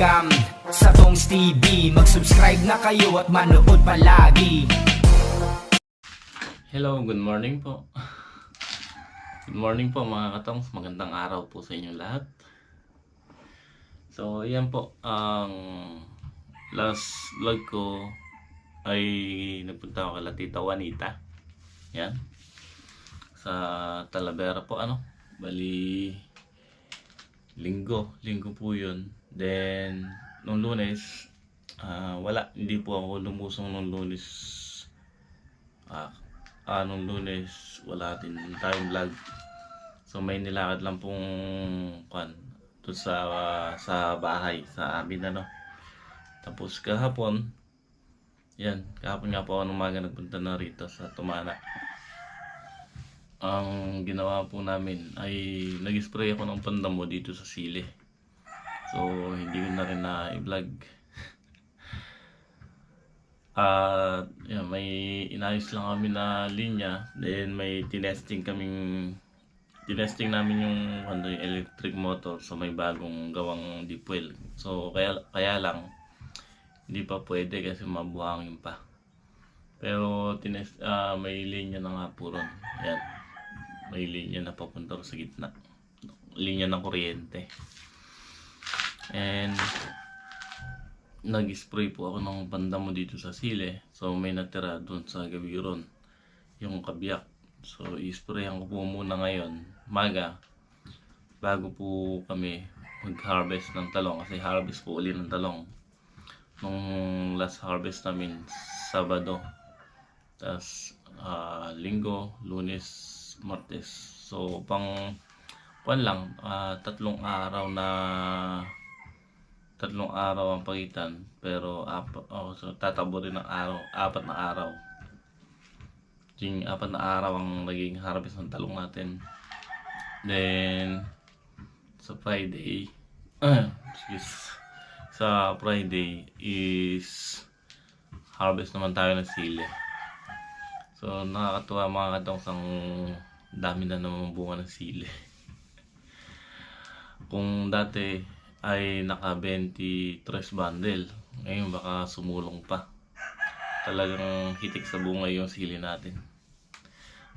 welcome sa Tongs TV Mag-subscribe na kayo at manood palagi Hello, good morning po. Good morning po mga katongs. Magandang araw po sa inyong lahat. So, yan po. Ang last vlog ko ay nagpunta ako kay Tita Juanita. Yan. Sa Talavera po ano. Bali linggo. Linggo po yun. Then, nung lunes, ah, wala. Hindi po ako lumusong nung lunes. Ah, anong lunes wala din tayong vlog. So may nilakad lang pong kwan doon sa sa bahay sa amin ano. Tapos kahapon yan kahapon nga po ako ng umaga nagpunta na rito sa Tumana. Ang ginawa po namin ay nag-spray ako ng pandamo dito sa sili so hindi ko na rin na i-vlog at yeah, may inayos lang kami na linya. Then may tinesting kaming tinesting namin yung ano yung electric motor sa may bagong gawang deep well. So kaya kaya lang hindi pa pwede kasi mabuhangin pa. Pero tinest ah, may linya na nga po ron. Yan. May linya na papunta sa gitna. Linya ng kuryente. And nag-spray po ako ng pandamo dito sa sile. So may natira doon sa gabi ron. Yung kabiyak. So i-sprayan ko po muna ngayon. Maga. Bago po kami mag-harvest ng talong. Kasi harvest po uli ng talong. Nung last harvest namin, Sabado. Tapos ah, Linggo, Lunes, Martes. So pang kwan lang, ah, tatlong araw na tatlong araw ang pagitan pero oh, so tatabo rin ng araw apat na araw. Yung apat na araw ang naging harvest ng talong natin. Then sa Friday excuse sa Friday is harvest naman tayo ng sili. So nakakatuwa mga katong ang dami na naman bunga ng sili. Kung dati ay naka 23 bundle. Ngayon baka sumulong pa. Talagang hitik sa bunga yung sili natin.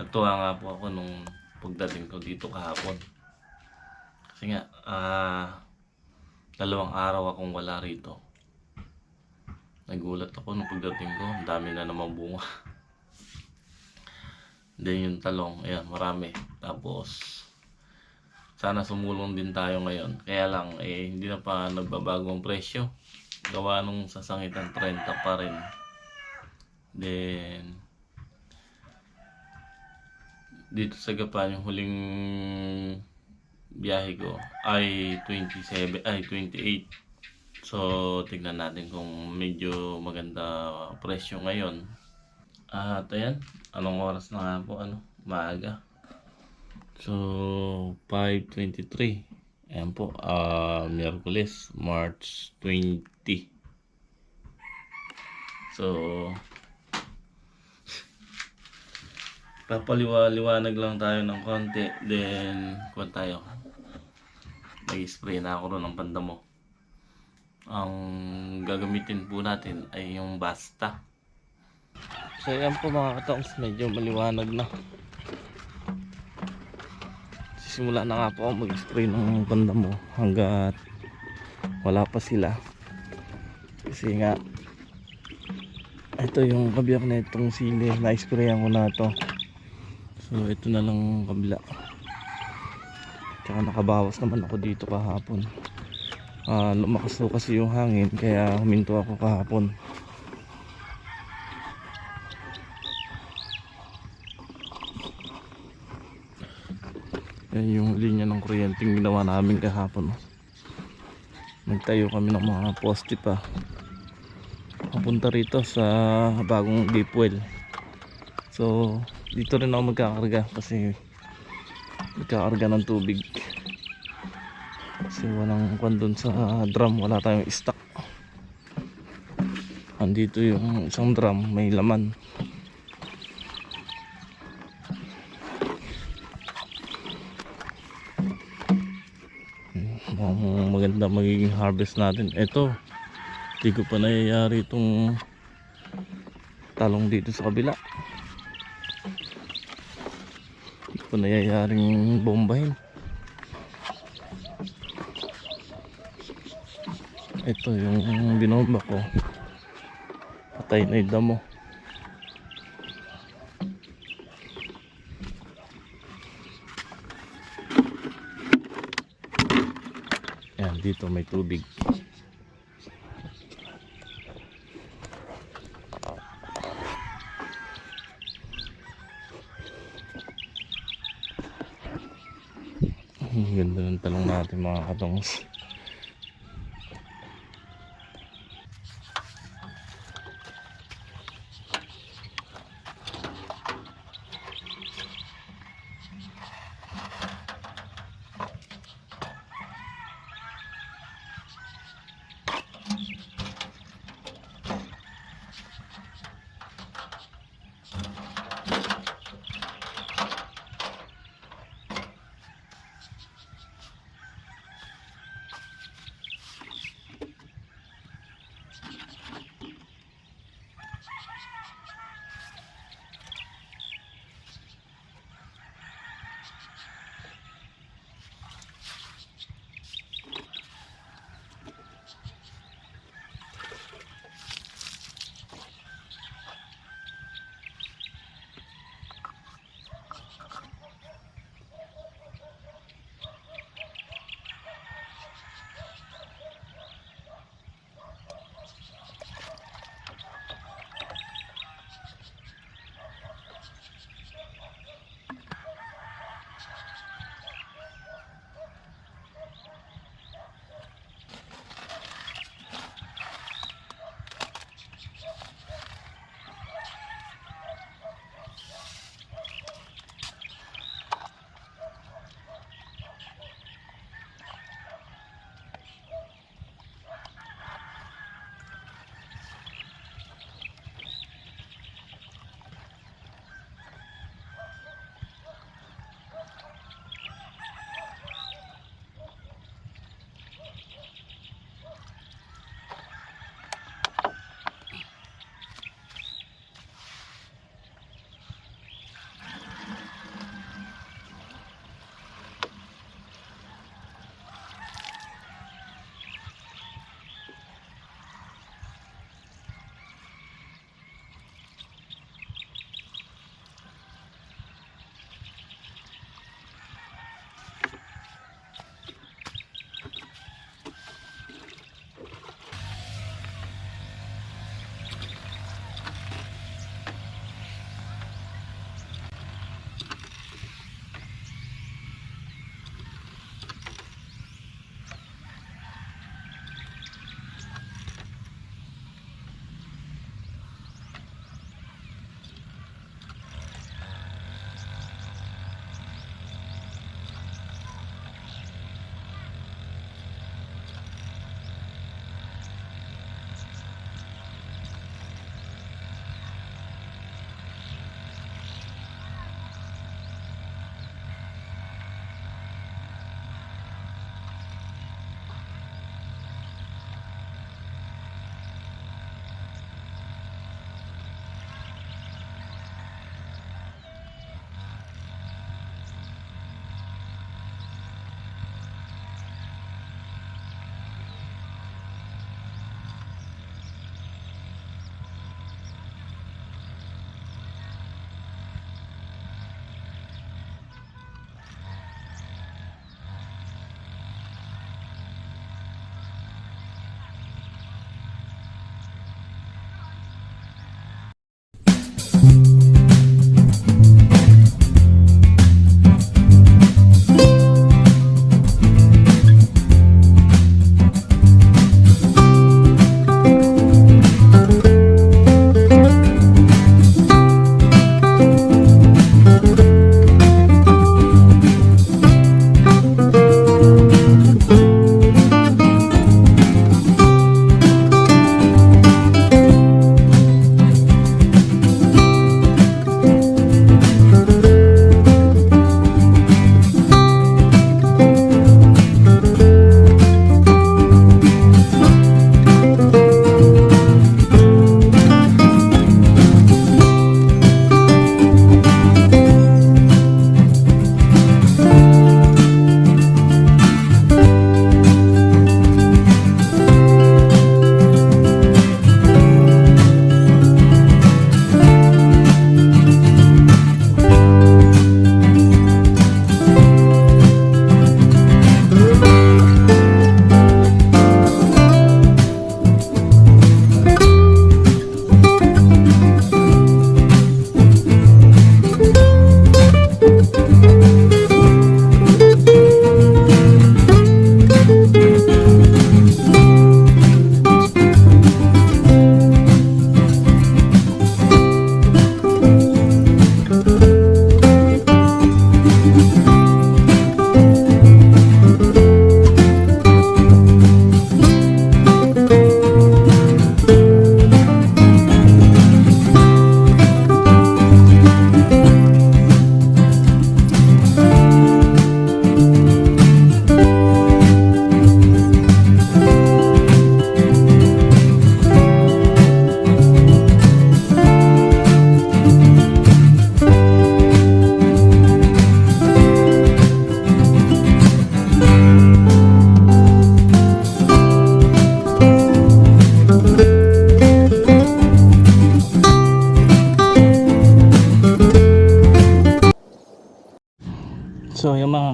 Natuwa nga po ako nung pagdating ko dito kahapon. Kasi nga, ah, dalawang araw akong wala rito. Nagulat ako nung pagdating ko, ang dami na namang bunga. Then yung talong, ayan, marami. Tapos, sana sumulong din tayo ngayon. Kaya lang, eh, hindi na pa nagbabago ang presyo. Gawa nung sasangitan 30 pa rin. Then, dito sa Gapan, yung huling biyahe ko ay 27, ay 28. So, tignan natin kung medyo maganda presyo ngayon. At ayan, anong oras na nga po, ano, maaga. So, 5.23. Ayan po, ah, Miyerkules, March 20. So, papaliwa-liwanag lang tayo ng konti. Then, kuha tayo. Nag-spray na ako ng pandamo. Ang gagamitin po natin ay yung basta. So, ayan po mga katongs, medyo maliwanag na simula na nga po ako mag-spray ng pandamo hanggat wala pa sila. Kasi nga ito yung kabiyak na itong sili na-sprayan ko na to so ito na lang kabila. Tsaka nakabawas naman ako dito kahapon. Ah, lumakas kasi yung hangin kaya huminto ako kahapon Yan yung linya ng kuryenteng ginawa namin kahapon. Nagtayo kami ng mga poste pa. Papunta rito sa bagong deep well. So, dito rin ako magkakarga kasi magkakarga ng tubig. Kasi walang kwan dun sa drum, wala tayong stock. Andito yung isang drum, may laman. Mukhang maganda magiging harvest natin. Ito, hindi ko pa nayayari itong talong dito sa kabila. Hindi ko nayayaring bombahin. Ito yung binomba ko. Patay na yung damo. Yan, dito may tubig. Ganda ng talong natin mga katongs.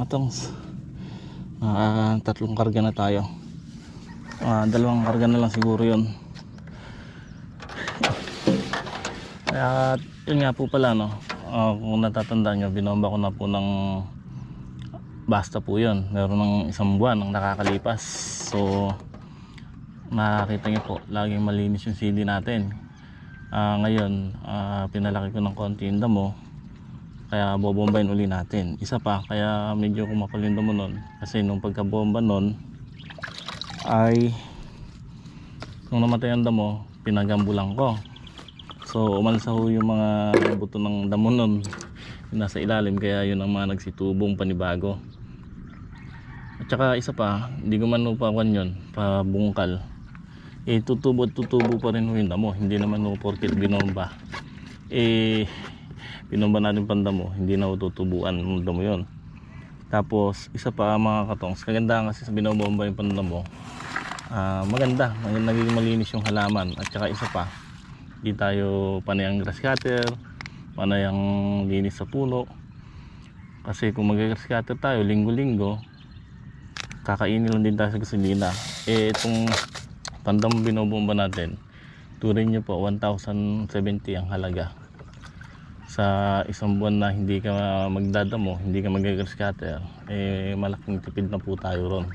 Katongs. Ah, tatlong karga na tayo. Ah, dalawang karga na lang siguro yun. Kaya yun nga po pala no. Ah, kung natatandaan nyo, binomba ko na po ng basta po yun. Meron ng isang buwan ang nakakalipas. So, makakita nyo po, laging malinis yung sili natin. Ah, ngayon, ah, pinalaki ko ng konti yung damo. Kaya bobombayin uli natin. Isa pa, kaya medyo kumapal yung damo nun. Kasi nung pagkabomba nun, ay nung namatay ang damo, pinagambulang ko. So, umalsa ho yung mga buto ng damo nun. Nasa ilalim, kaya yun ang mga nagsitubong panibago. At saka isa pa, hindi ko man upawan yun, pabungkal. Eh, tutubo at tutubo pa rin ho yung damo. Hindi naman ho porkit binomba. Eh, binomba natin pandamo, hindi na tutubuan ng damo yun. Tapos, isa pa mga katongs, kagandahan kasi sa binobomba yung pandamo, ah maganda, mag- naging malinis yung halaman. At saka isa pa, hindi tayo panayang grass cutter, panayang linis sa puno. Kasi kung mag-grass cutter tayo, linggo-linggo, kakainin lang din tayo sa gasolina. Eh, itong pandam binobomba natin, turin nyo po, 1,070 ang halaga. Sa isang buwan na hindi ka magdadamo, hindi ka mag-grass eh, malaking tipid na po tayo ron.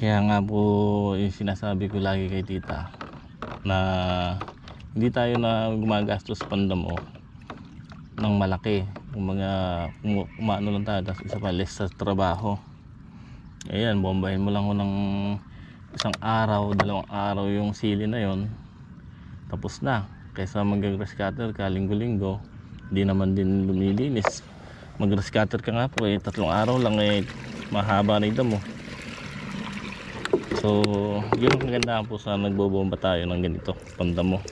Kaya nga po yung sinasabi ko lagi kay tita na hindi tayo na gumagastos pandamo ng malaki. Mga umano lang tayo tapos isa pa less sa trabaho. Ayan, bombahin mo lang ko ng isang araw, dalawang araw yung sili na yon tapos na. Kaysa mag-grass cutter ka linggo-linggo, hindi naman din lumilinis. Mag-grass cutter ka nga po eh, tatlong araw lang eh, mahaba na ito mo. So, yun ang kagandahan po sa nagbobomba tayo ng ganito, pandamo.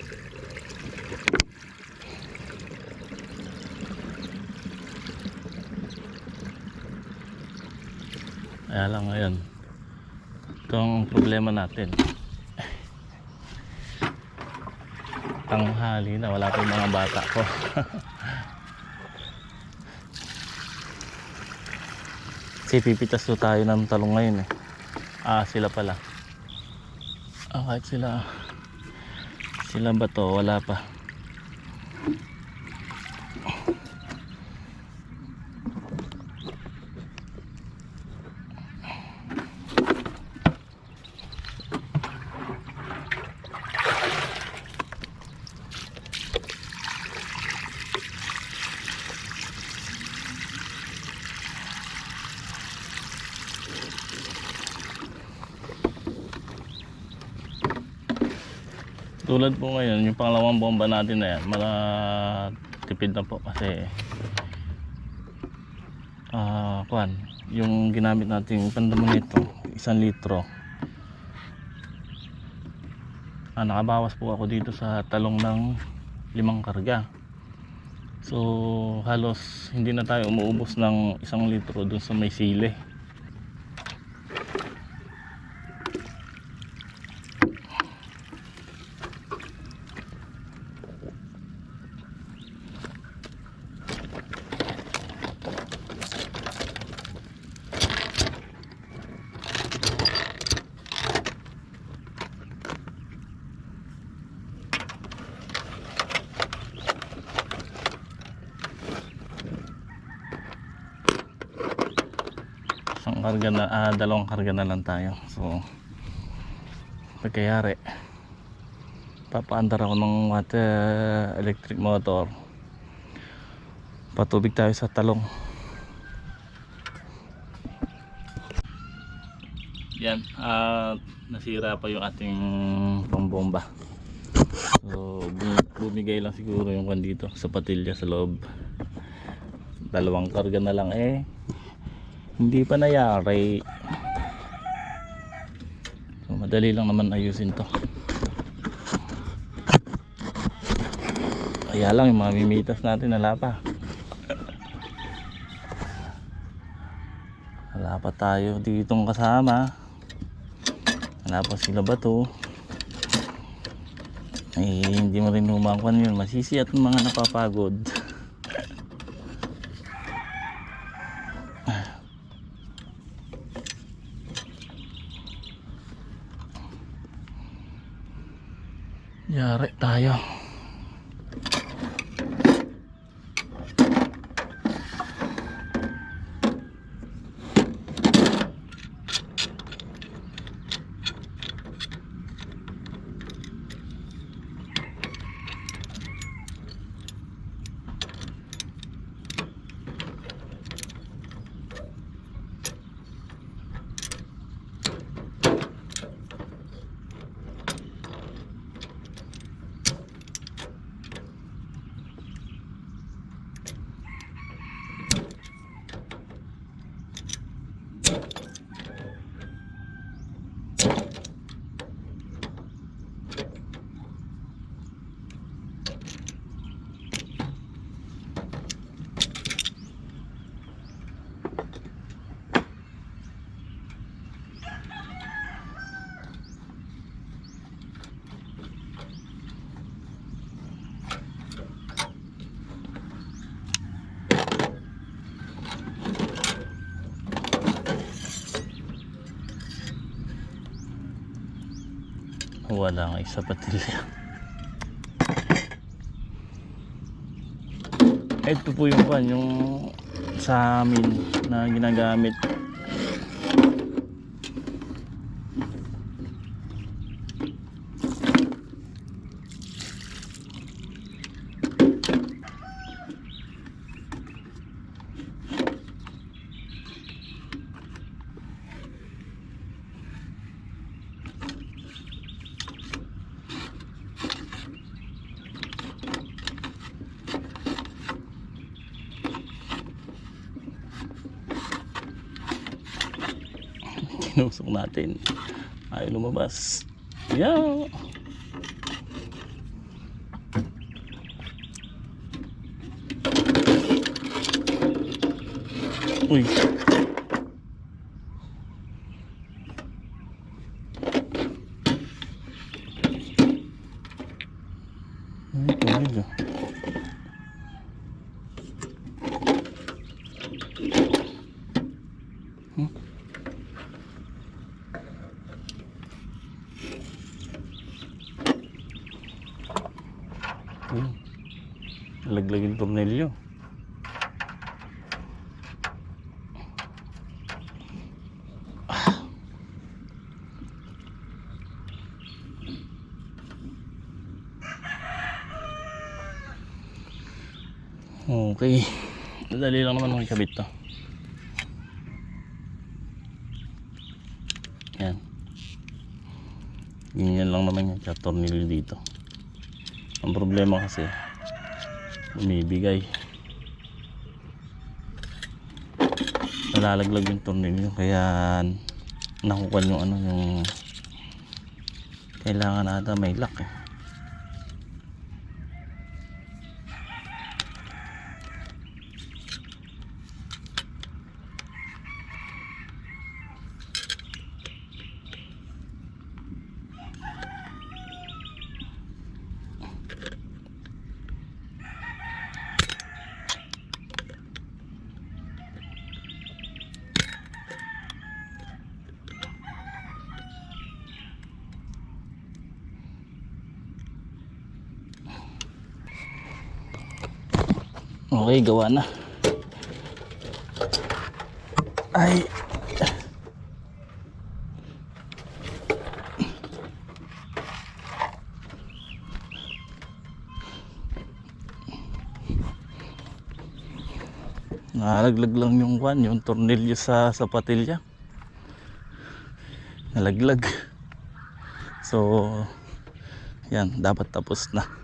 Kaya lang ngayon, ito ang problema natin. Tanghali na, wala pa yung mga bata ko. Kasi pipitas to tayo ng talong ngayon eh. Ah, sila pala. Ah, kahit sila. Sila ba to? Wala pa. Tulad po ngayon, yung pangalawang bomba natin na yan, mga tipid na po kasi ah kuan, yung ginamit natin pandamo nito, isang litro. Ah, nakabawas po ako dito sa talong ng limang karga. So, halos hindi na tayo umuubos ng isang litro dun sa may sili. isang karga na, ah, dalawang karga na lang tayo. So pagkayari papaandar ako ng water electric motor patubig tayo sa talong. Yan at nasira pa yung ating pambomba. So bum- bumigay lang siguro yung kan dito sa patilya sa loob. Dalawang karga na lang eh hindi pa nayari so madali lang naman ayusin to kaya lang yung mga mimitas natin wala pa wala pa tayo ditong kasama. Wala pa sila bato. Eh, hindi mo rin humakuan yun. Masisi at mga napapagod. Yari tayo. Wala nga isa patilya. Ito po yung pan, yung sa amin na ginagamit. Tinusok natin. Ayaw lumabas. Yeah. Uy. Ay, tawid ah. Hmm. Laglag yung tornilyo. Okay. Madali lang naman makikabit to. Yan. Ganyan lang naman yung tornilyo dito. Ang problema kasi bumibigay. Nalalaglag yung tornilyo kaya nakukuha yung ano yung kailangan ata may lock eh. Okay, gawa na. Ay. Nalaglag lang yung kwan, yung tornilyo sa sapatilya. Nalaglag. So, yan, dapat tapos na.